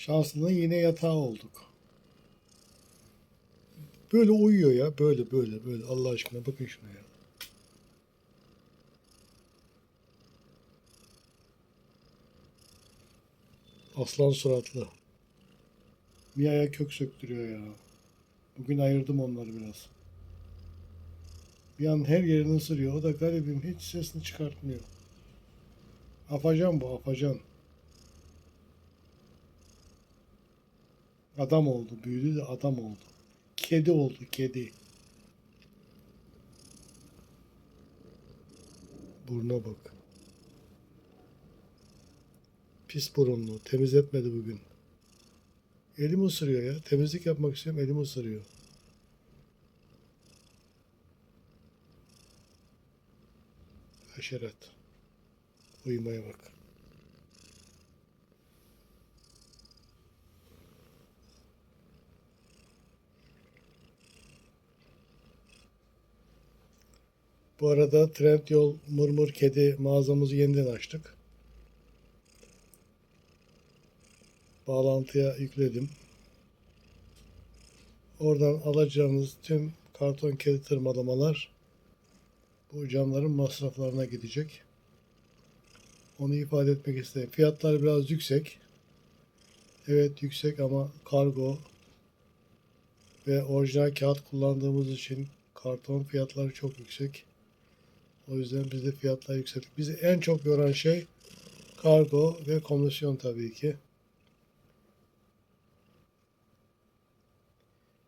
Şansına yine yatağa olduk. Böyle uyuyor ya. Böyle böyle böyle. Allah aşkına bakın şuna ya. Aslan suratlı. Mia'ya kök söktürüyor ya. Bugün ayırdım onları biraz. Bir an her yerini ısırıyor. O da garibim hiç sesini çıkartmıyor. Afacan bu afacan. Adam oldu. Büyüdü de adam oldu. Kedi oldu kedi. Buruna bak. Pis burunlu. Temizletmedi bugün. Elim ısırıyor ya. Temizlik yapmak istiyorum. Elim ısırıyor. Haşerat. Uyumaya bak. Bu arada Trendyol Mırmır Kedi mağazamızı yeniden açtık. Bağlantıya yükledim. Oradan alacağınız tüm karton kedi tırmalamalar bu camların masraflarına gidecek. Onu ifade etmek istedim. Fiyatlar biraz yüksek. Evet yüksek ama kargo ve orijinal kağıt kullandığımız için karton fiyatları çok yüksek. O yüzden bizde fiyatlar yüksek. Bizi en çok yoran şey kargo ve komisyon tabii ki.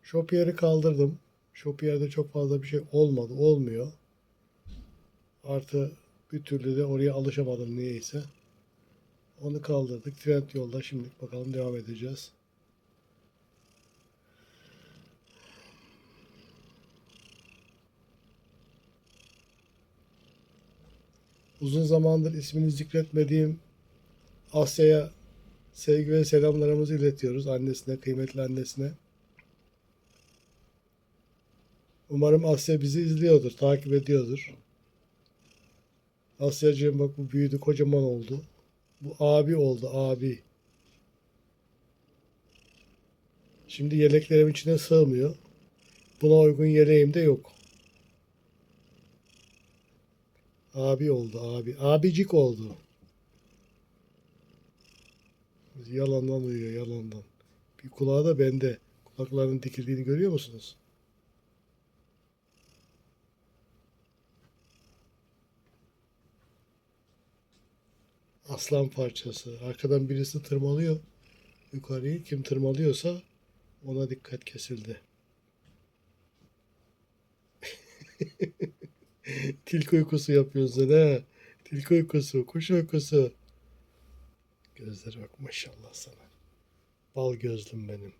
Shopier'i kaldırdım. Shopier'de çok fazla bir şey olmadı. Olmuyor. Artı bir türlü de oraya alışamadım niyeyse. Onu kaldırdık. Trend yolda şimdi bakalım devam edeceğiz. Uzun zamandır ismini zikretmediğim Asya'ya sevgi ve selamlarımızı iletiyoruz. Annesine, kıymetli annesine. Umarım Asya bizi izliyordur, takip ediyordur. Asyacığım bak bu büyüdü, kocaman oldu. Bu abi oldu, abi. Şimdi yeleklerim içine sığmıyor. Buna uygun yeleğim de yok. Abi oldu, abi. Abicik oldu. Yalandan uyuyor, yalandan. Bir kulağı da bende. Kulaklarının dikildiğini görüyor musunuz? Aslan parçası. Arkadan birisi tırmalıyor. Yukarıyı kim tırmalıyorsa ona dikkat kesildi. Tilki uykusu yapıyorsun ha. Tilki uykusu, kuş uykusu. Gözlere bak maşallah sana. Bal gözlüm benim.